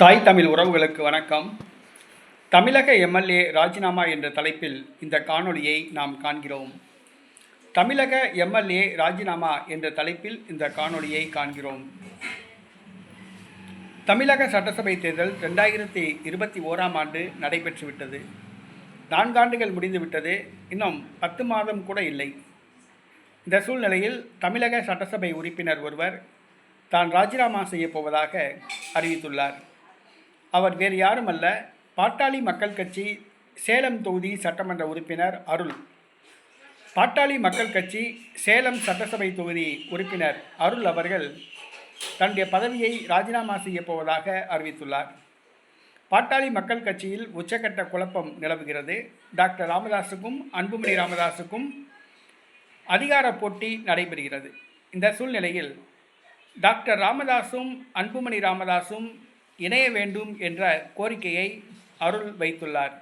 தாய் தமிழ் உறவுகளுக்கு வணக்கம். தமிழக எம்எல்ஏ ராஜினாமா என்ற தலைப்பில் இந்த காணொளியை நாம் காண்கிறோம். தமிழக எம்எல்ஏ ராஜினாமா என்ற தலைப்பில் இந்த காணொளியை காண்கிறோம். தமிழக சட்டசபை தேர்தல் ரெண்டாயிரத்தி இருபத்தி ஓராம் ஆண்டு நடைபெற்றுவிட்டது நான்காண்டுகள் முடிந்துவிட்டது இன்னும் பத்து மாதம் கூட இல்லை. இந்த சூழ்நிலையில் தமிழக சட்டசபை உறுப்பினர் ஒருவர் தான் ராஜினாமா செய்யப்போவதாக அறிவித்துள்ளார். அவர் வேறு யாருமல்ல பாட்டாளி மக்கள் கட்சி சேலம் தொகுதி சட்டமன்ற உறுப்பினர் அருள். பாட்டாளி மக்கள் கட்சி சேலம் சட்டசபை தொகுதி உறுப்பினர் அருள் அவர்கள் தன்னுடைய பதவியை ராஜினாமா செய்யப் போவதாக அறிவித்துள்ளார். பாட்டாளி மக்கள் கட்சியில் உச்சக்கட்ட குழப்பம் நிலவுகிறது. டாக்டர் ராமதாஸுக்கும் அன்புமணி ராமதாஸுக்கும் அதிகார போட்டி நடைபெறுகிறது. இந்த சூழ்நிலையில் டாக்டர் ராமதாஸும் அன்புமணி ராமதாஸும் இணைய வேண்டும் என்ற கோரிக்கையை அருள் வைத்துள்ளார்.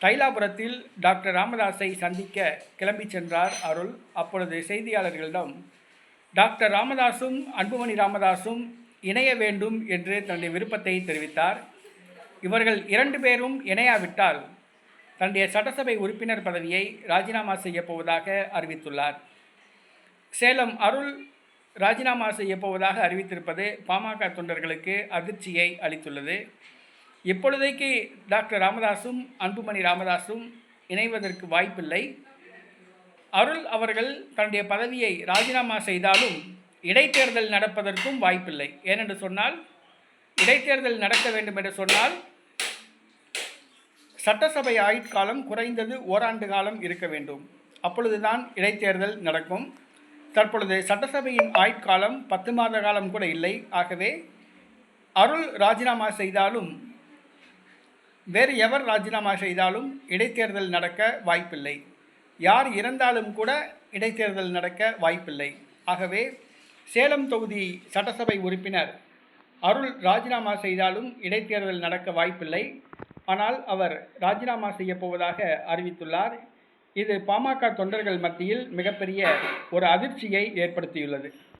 தைலாபுரத்தில் டாக்டர் ராமதாஸை சந்திக்க கிளம்பி சென்றார் அருள். அப்பொழுது செய்தியாளர்களிடம் டாக்டர் ராமதாஸும் அன்புமணி ராமதாஸும் இணைய வேண்டும் என்று தன்னுடைய விருப்பத்தை தெரிவித்தார். இவர்கள் இரண்டு பேரும் இணையாவிட்டால் தன்னுடைய சட்டசபை உறுப்பினர் பதவியை ராஜினாமா செய்யப் போவதாக அறிவித்துள்ளார். சேலம் அருள் ராஜினாமா செய்யப்போவதாக அறிவித்திருப்பது பாமக தொண்டர்களுக்கு அதிர்ச்சியை அளித்துள்ளது. இப்பொழுதைக்கு டாக்டர் ராமதாஸும் அன்புமணி ராமதாஸும் இணைவதற்கு வாய்ப்பில்லை. அருள் அவர்கள் தன்னுடைய பதவியை ராஜினாமா செய்தாலும் இடைத்தேர்தல் நடப்பதற்கும் வாய்ப்பில்லை. ஏனென்று சொன்னால் இடைத்தேர்தல் நடக்க வேண்டும் என்று சொன்னால் சட்டசபை ஆயுட்காலம் குறைந்தது ஓராண்டு காலம் இருக்க வேண்டும். அப்பொழுதுதான் இடைத்தேர்தல் நடக்கும். தற்பொழுது சட்டசபையின் ஆயுட்காலம் பத்து மாத காலம் கூட இல்லை. ஆகவே அருள் ராஜினாமா செய்தாலும் வேறு எவர் ராஜினாமா செய்தாலும் இடைத்தேர்தல் நடக்க வாய்ப்பில்லை. யார் இறந்தாலும் கூட இடைத்தேர்தல் நடக்க வாய்ப்பில்லை. ஆகவே சேலம் தொகுதி சட்டசபை உறுப்பினர் அருள் ராஜினாமா செய்தாலும் இடைத்தேர்தல் நடக்க வாய்ப்பில்லை. ஆனால் அவர் ராஜினாமா செய்யப்போவதாக அறிவித்துள்ளார். இது பாமக தொண்டர்கள் மத்தியில் மிகப்பெரிய ஒரு அதிர்ச்சியை ஏற்படுத்தியுள்ளது.